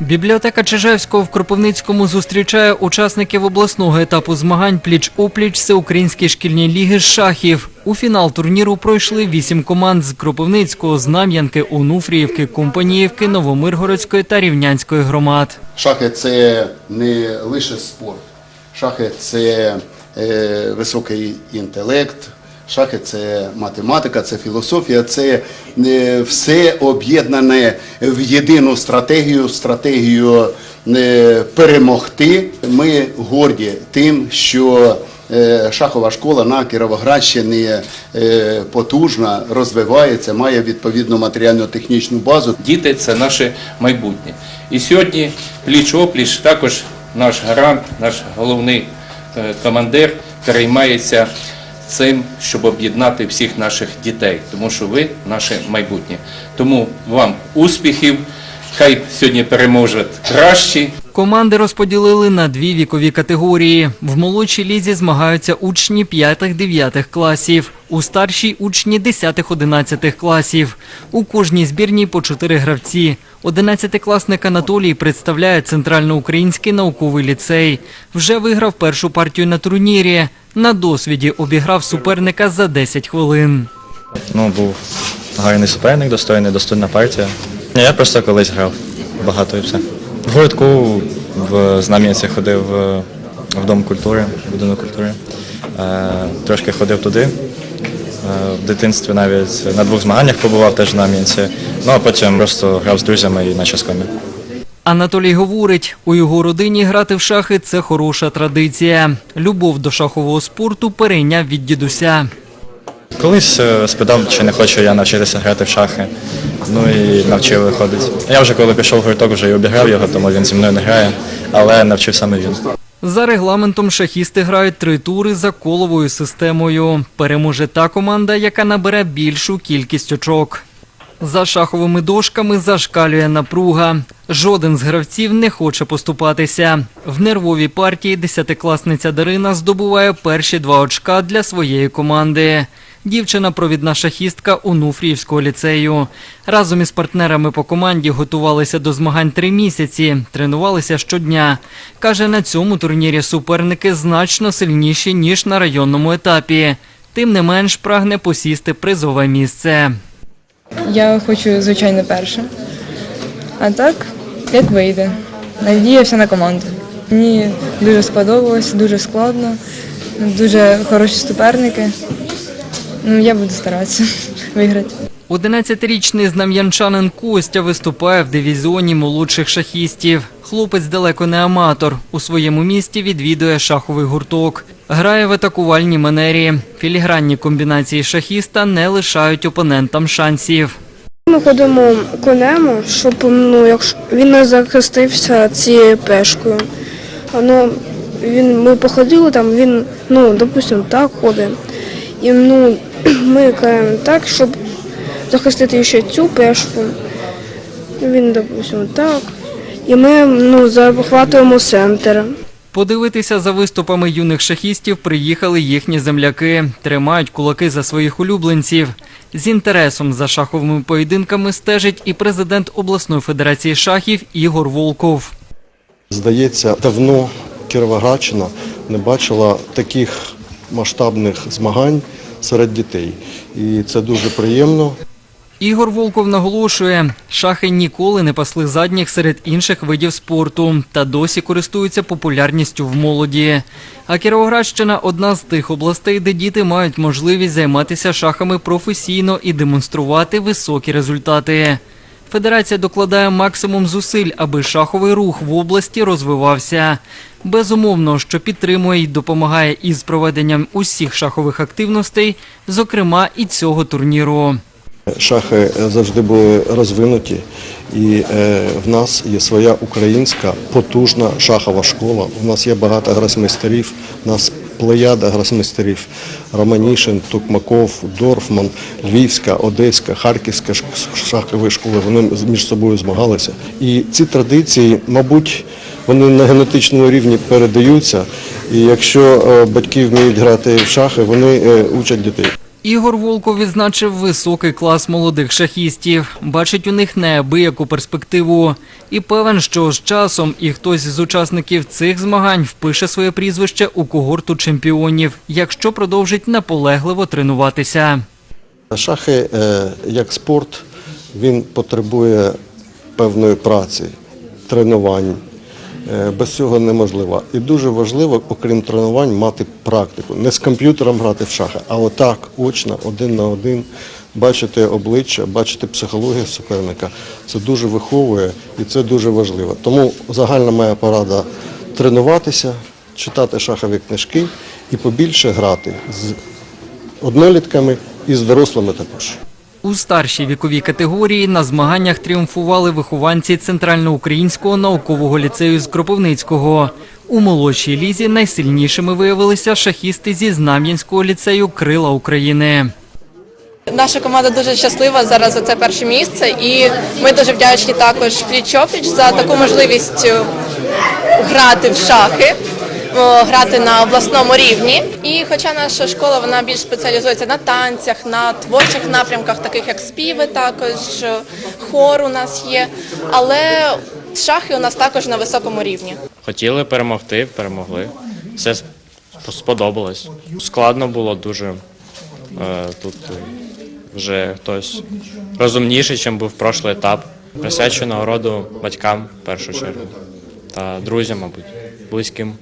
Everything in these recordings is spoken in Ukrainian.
Бібліотека Чижевського в Кропивницькому зустрічає учасників обласного етапу змагань пліч-опліч Всеукраїнської шкільні ліги з шахів. У фінал турніру пройшли вісім команд з Кропивницького, Знам'янки, Онуфріївки, Компаніївки, Новомиргородської та Рівнянської громад. Шахи це не лише спорт. Шахи це е, високий інтелект. Шахи це математика, це філософія, це е, все об'єднане в єдину стратегію, стратегію е, перемогти. Ми горді тим, що е, шахова школа на Кіровоградщині потужна, розвивається, має відповідну матеріально-технічну базу. Діти це наше майбутнє. І сьогодні пліч-опліч також наш гарант, наш головний командир переймається цим, щоб об'єднати всіх наших дітей, тому що ви наше майбутнє. Тому вам успіхів, хай сьогодні переможуть кращі. Команди розподілили на дві вікові категорії. В молодшій лізі змагаються учні 5-9 класів, у старшій учні 10-11 класів. У кожній збірній по чотири гравці. 11-класник Анатолій представляє Центральноукраїнський науковий ліцей. Вже виграв першу партію на турнірі. На досвіді обіграв суперника за 10 хвилин. Ну, був гарний суперник, достойний, достойна партія. Я просто колись грав багато і все. В гуртку в Знам'янці ходив е, в Дом культури, в будинок культури. Е, Трошки ходив туди. Е, В дитинстві навіть на двох змаганнях побував теж в Знам'янці. Ну а потім просто грав з друзями і на часкомі. Анатолій говорить, у його родині грати в шахи це хороша традиція. Любов до шахового спорту перейняв від дідуся. Колись е, спитав, чи не хочу я навчитися грати в шахи. Ну і навчив виходить. Я вже коли пішов в гурток, вже і обіграв його, тому він зі мною не грає, але навчив саме він. За регламентом шахісти грають три тури за коловою системою. Переможе та команда, яка набере більшу кількість очок. За шаховими дошками зашкалює напруга. Жоден з гравців не хоче поступатися. В нервовій партії десятикласниця Дарина здобуває перші два очка для своєї команди. Дівчина провідна шахістка Онуфріївського ліцею. Разом із партнерами по команді готувалися до змагань три місяці, тренувалися щодня. Каже, на цьому турнірі суперники значно сильніші, ніж на районному етапі. Тим не менш прагне посісти призове місце. Я хочу, звичайно, перше. А так, як вийде. Надіявся на команду. Мені дуже сподобалось, дуже складно, дуже хороші суперники. Ну, я буду старатися виграти. 11-річний знам'янчанин Костя виступає в дивізіоні молодших шахістів. Хлопець далеко не аматор. У своєму місті відвідує шаховий гурток. Грає в атакувальній манері. Філігранні комбінації шахіста не лишають опонентам шансів. Ми ходимо конем, щоб ну, якщо він не захистився цією пешкою. Ну, він, ми походили там, він, ну, допустимо, так ходить. І ну, ми каємо так, щоб захистити ще цю пешку. Він, допустимо, так. І ми ну, захватуємо центр. Подивитися за виступами юних шахістів приїхали їхні земляки. Тримають кулаки за своїх улюбленців. З інтересом за шаховими поєдинками стежить і президент обласної федерації шахів Ігор Волков. Здається, давно Кіровоградщина не бачила таких масштабних змагань серед дітей. І це дуже приємно. Ігор Волков наголошує, шахи ніколи не пасли задніх серед інших видів спорту та досі користуються популярністю в молоді. А Кіровоградщина одна з тих областей, де діти мають можливість займатися шахами професійно і демонструвати високі результати. Федерація докладає максимум зусиль, аби шаховий рух в області розвивався. Безумовно, що підтримує і допомагає із проведенням усіх шахових активностей, зокрема і цього турніру. Шахи завжди були розвинуті, і е, в нас є своя українська потужна шахова школа. У нас є багато гросмейстерів, у нас плеяда гросмейстерів Романішин, Тукмаков, Дорфман, Львівська, Одеська, Харківська шахові школи. Вони між собою змагалися. І ці традиції, мабуть, вони на генетичному рівні передаються. І якщо е, батьки вміють грати в шахи, вони е, учать дітей. Ігор Волков відзначив високий клас молодих шахістів. Бачить у них неабияку перспективу. І певен, що з часом і хтось з учасників цих змагань впише своє прізвище у когорту чемпіонів, якщо продовжить наполегливо тренуватися. Шахи е, як спорт, він потребує певної праці, тренувань. Е, Без цього неможливо. І дуже важливо, окрім тренувань, мати практику. Не з комп'ютером грати в шахи, а отак, очно, один на один, бачити обличчя, бачити психологію суперника. Це дуже виховує і це дуже важливо. Тому загальна моя порада тренуватися, читати шахові книжки і побільше грати з однолітками і з дорослими також. У старшій віковій категорії на змаганнях тріумфували вихованці Центральноукраїнського наукового ліцею з Кропивницького. У молодшій лізі найсильнішими виявилися шахісти зі Знам'янського ліцею Крила України. Наша команда дуже щаслива зараз за це перше місце, і ми дуже вдячні також пліч-опліч за таку можливість е, грати в шахи, грати на обласному рівні. І хоча наша школа вона більш спеціалізується на танцях, на творчих напрямках, таких як співи, також е, хор у нас є, але шахи у нас також на високому рівні. Хотіли перемогти, перемогли. Все сподобалось. Складно було дуже. Е, Тут е, вже хтось розумніший, ніж був прошлий етап. Присвячую нагороду батькам в першу чергу та друзям, мабуть, близьким.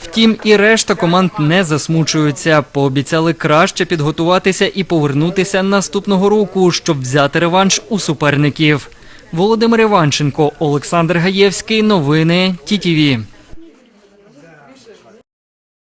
Втім, і решта команд не засмучуються. Пообіцяли краще підготуватися і повернутися наступного року, щоб взяти реванш у суперників. Володимир Іванченко, Олександр Гаєвський. Новини ТІТІВІ.